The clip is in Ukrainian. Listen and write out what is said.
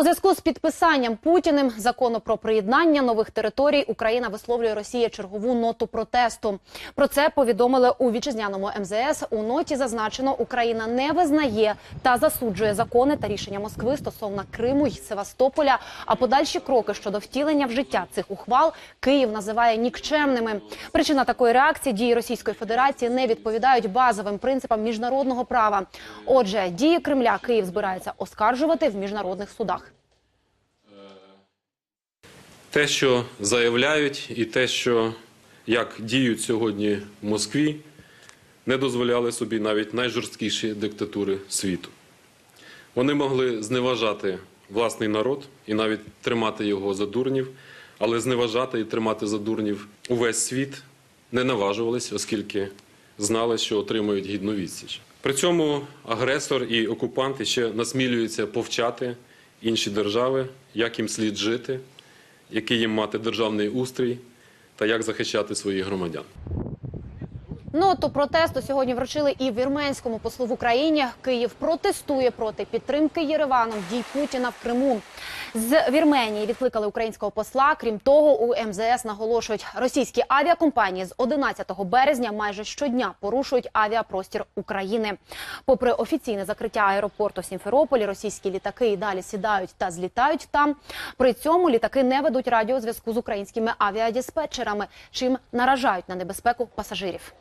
У зв'язку з підписанням Путіним закону про приєднання нових територій Україна висловлює Росії чергову ноту протесту. Про це повідомили у вітчизняному МЗС. У ноті зазначено, Україна не визнає та засуджує закони та рішення Москви стосовно Криму й Севастополя. А подальші кроки щодо втілення в життя цих ухвал Київ називає нікчемними. Причина такої реакції дії Російської Федерації не відповідають базовим принципам міжнародного права. Отже, дії Кремля Київ збирається оскаржувати в міжнародних судах. Те, що заявляють, і те, що як діють сьогодні в Москві, не дозволяли собі навіть найжорсткіші диктатури світу. Вони могли зневажати власний народ і навіть тримати його за дурнів, але зневажати і тримати за дурнів увесь світ не наважувались, оскільки знали, що отримують гідну відсіч. При цьому агресор і окупанти ще насмілюються повчати інші держави, як їм слід жити, який їм мати державний устрій та як захищати своїх громадян. Ноту протесту сьогодні вручили і вірменському послу в Україні. Київ протестує проти підтримки Єреваном дій Путіна в Криму. З Вірменії відкликали українського посла. Крім того, у МЗС наголошують, російські авіакомпанії з 11 березня майже щодня порушують авіапростір України. Попри офіційне закриття аеропорту Сімферополі, російські літаки і далі сідають та злітають там. При цьому літаки не ведуть радіозв'язку з українськими авіадиспетчерами, чим наражають на небезпеку пасажирів.